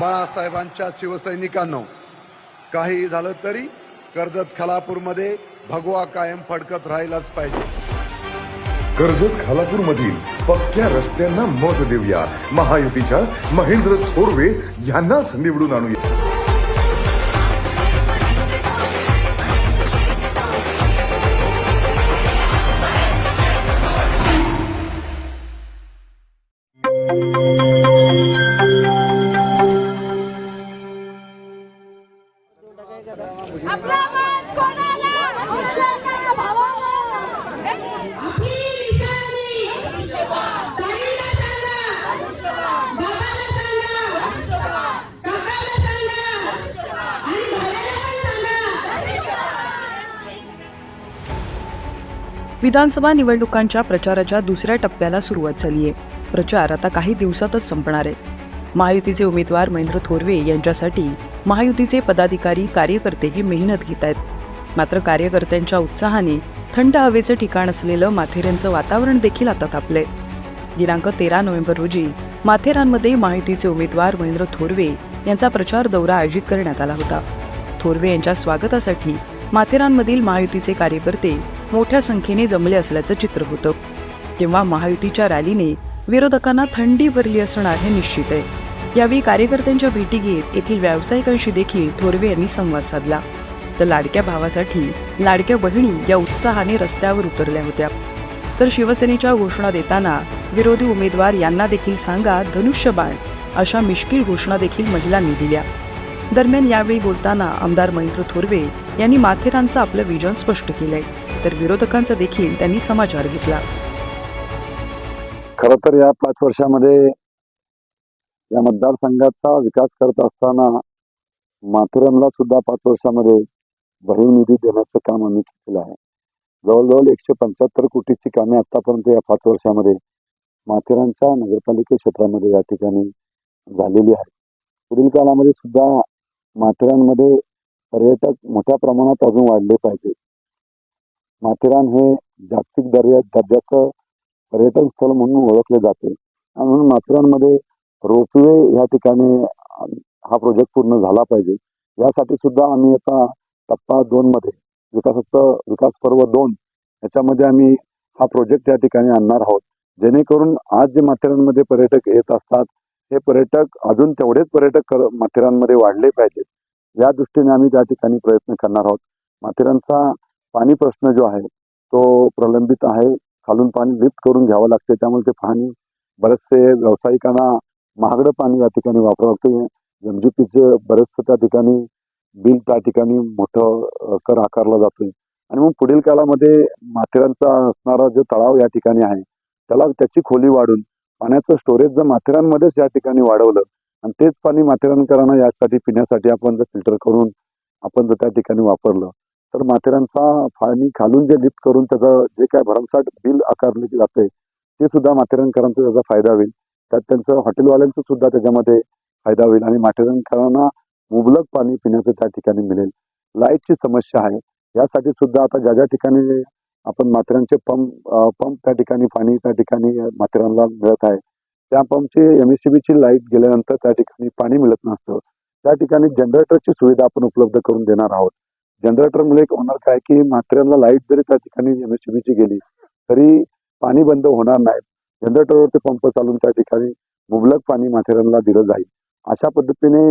बाळासाहेबांच्या शिवसैनिकांनो काही झालं तरी कर्जत खालापूरमध्ये भगवा कायम फडकत राहिलाच पाहिजे. कर्जत खालापूर मधील पक्क्या रस्त्यांना मत देऊया. महायुतीच्या महेंद्र थोरवे यांनाच निवडून आणूया. आपला विधानसभा निवडणुकांच्या प्रचाराच्या दुसऱ्या टप्प्याला सुरुवात झाली आहे प्रचार आता काही दिवसातच संपणार आहे. महायुतीचे उमेदवार महेंद्र थोरवे यांच्यासाठी महायुतीचे पदाधिकारी कार्यकर्तेही मेहनत घेत आहेत मात्र कार्यकर्त्यांच्या उत्साहाने थंड हवेचं ठिकाण असलेलं माथेऱ्यांचं वातावरण देखील आता तापलंय. दिनांक तेरा नोव्हेंबर रोजी माथेरानमध्ये महायुतीचे उमेदवार महेंद्र थोरवे यांचा प्रचार दौरा आयोजित करण्यात आला होता. थोरवे यांच्या स्वागतासाठी माथेरानमधील महायुतीचे कार्यकर्ते मोठ्या संख्येने जमले असल्याचं चित्र होतं. तेव्हा महायुतीच्या रॅलीने विरोधकांना थंडी भरली असणार हे निश्चित आहे. यावेळी कार्यकर्त्यांच्या भेटी घेत येथील व्यावसायिकांशी देखील थोरवे यांनी संवाद साधला. तर लाडक्या भावासाठी लाडक्या बहिणी या उत्साहाने रस्त्यावर उतरल्या होत्या. तर शिवसेनेच्या घोषणा देताना विरोधी उमेदवार यांना देखील सांगा धनुष्यबाण अशा मिश्किल घोषणा देखील महिलांनी दिल्या. दरम्यान यावेळी बोलताना आमदार महेंद्र थोरवे यांनी माथेरानचं आपलं विजन स्पष्ट केलंय. तर विरोधकांचा देखील त्यांनी समाचार घेतला. खर तर या पाच वर्षामध्ये या मतदारसंघाचा विकास करत असताना माथेरानला सुद्धा पाच वर्षामध्ये भरीव निधी देण्याचं काम आम्ही केलेलं आहे. जवळजवळ एकशे पंच्याहत्तर कोटीची कामे आतापर्यंत या पाच वर्षामध्ये माथेरानच्या नगरपालिका क्षेत्रामध्ये या ठिकाणी झालेली आहे पुढील काळामध्ये सुद्धा माथेरानमध्ये पर्यटक मोठ्या प्रमाणात अजून वाढले पाहिजे माथेरान हे जागतिक दर्जा दर्जाचं पर्यटन स्थळ म्हणून ओळखले जाते. आणि म्हणून माथेरानमध्ये रोपवे या ठिकाणी हा प्रोजेक्ट पूर्ण झाला पाहिजे. यासाठी सुद्धा आम्ही आता टप्पा दोनमध्ये विकासाचं विकास पर्व दोन याच्यामध्ये आम्ही हा प्रोजेक्ट या ठिकाणी आणणार आहोत. जेणेकरून आज जे माथेरानमध्ये पर्यटक येत असतात हे पर्यटक अजून तेवढेच पर्यटक कर- माथेरानमध्ये वाढले पाहिजेत. या दृष्टीने आम्ही त्या ठिकाणी प्रयत्न करणार आहोत. माथेरानचा पाणी प्रश्न जो आहे तो प्रलंबित आहे. खालून पाणी लिफ्ट करून घ्यावं लागते. त्यामुळे ते पाणी बरेचसे व्यावसायिकांना महागडं पाणी या ठिकाणी वापरावं लागते. पीचं बरेचसं त्या ठिकाणी बिल त्या ठिकाणी मोठं कर आकारला जातोय. आणि मग पुढील काळामध्ये माथेरानचा असणारा जो तळाव या ठिकाणी आहे त्याला त्याची खोली वाढून पाण्याचं स्टोरेज जर माथेरानमध्येच या ठिकाणी वाढवलं आणि तेच पाणी माथेरानकरांना यासाठी पिण्यासाठी आपण जर फिल्टर करून आपण जर त्या ठिकाणी वापरलं तर माथेरानचा पाणी खालून जे लिफ्ट करून त्याचं जे काय भरमसाठ बिल आकारले जाते ते सुद्धा माथेरानकरांचा त्याचा फायदा होईल. त्यात त्यांचं हॉटेलवाल्यांचं सुद्धा त्याच्यामध्ये फायदा होईल आणि माथेरानकरांना मुबलक पाणी पिण्याचं त्या ठिकाणी मिळेल. लाईटची समस्या आहे. यासाठी सुद्धा आता ज्या ज्या ठिकाणी आपण माथेरानचे पंप पंप त्या ठिकाणी पाणी त्या ठिकाणी माथेरानला मिळत आहे त्या पंपची एम एस ची लाइट गेल्यानंतर त्या ठिकाणी पाणी मिळत नसतं. त्या ठिकाणी जनरेटरची सुविधा आपण उपलब्ध करून देणार आहोत. जनरेटरमुळे एक होणार काय की माथेरानला लाइट जरी त्या ठिकाणी एम गेली तरी पाणी बंद होणार नाही. जनरेटरवरती पंप चालून त्या ठिकाणी मुबलक पाणी माथेरानला दिलं जाईल. अशा पद्धतीने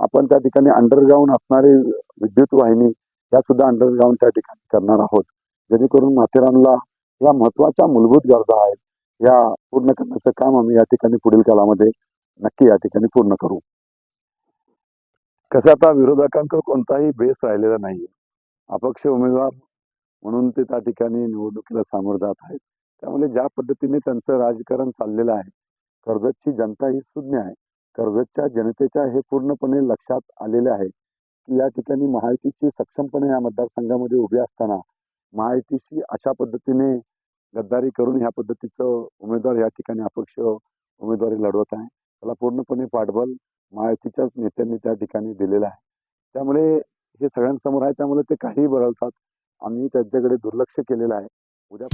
आपण त्या ठिकाणी अंडरग्राऊंड असणारी विद्युत वाहिनी या सुद्धा अंडरग्राऊंड त्या ठिकाणी करणार आहोत. जेणेकरून माथेरानला या महत्त्वाच्या मूलभूत गरजा आहेत या पूर्ण करण्याचं काम आम्ही या ठिकाणी पुढील काळामध्ये नक्की या ठिकाणी पूर्ण करू. कसं आता विरोधकांकडे कोणताही बेस राहिलेला नाहीये. अपक्ष उमेदवार म्हणून ते त्या ठिकाणी निवडणुकीला सामोरं जात आहेत. त्यामुळे ज्या पद्धतीने त्यांचं राजकारण चाललेलं आहे कर्जतची जनता ही सुज्ञ आहे. कर्जतच्या जनतेच्या हे पूर्णपणे लक्षात आलेले आहे की या ठिकाणी महायुतीची सक्षमपणे या मतदारसंघामध्ये उभी असताना महायुतीशी अशा पद्धतीने गद्दारी करून ह्या पद्धतीचं उमेदवार या ठिकाणी अपक्ष उमेदवारी लढवत आहे. त्याला पूर्णपणे पाठबळ महायुतीच्याच नेत्यांनी त्या ठिकाणी दिलेलं आहे. त्यामुळे हे सगळ्यांसमोर आहे त्यामुळे ते काहीही बळवतात आम्ही त्यांच्याकडे दुर्लक्ष केलेलं आहे. उद्या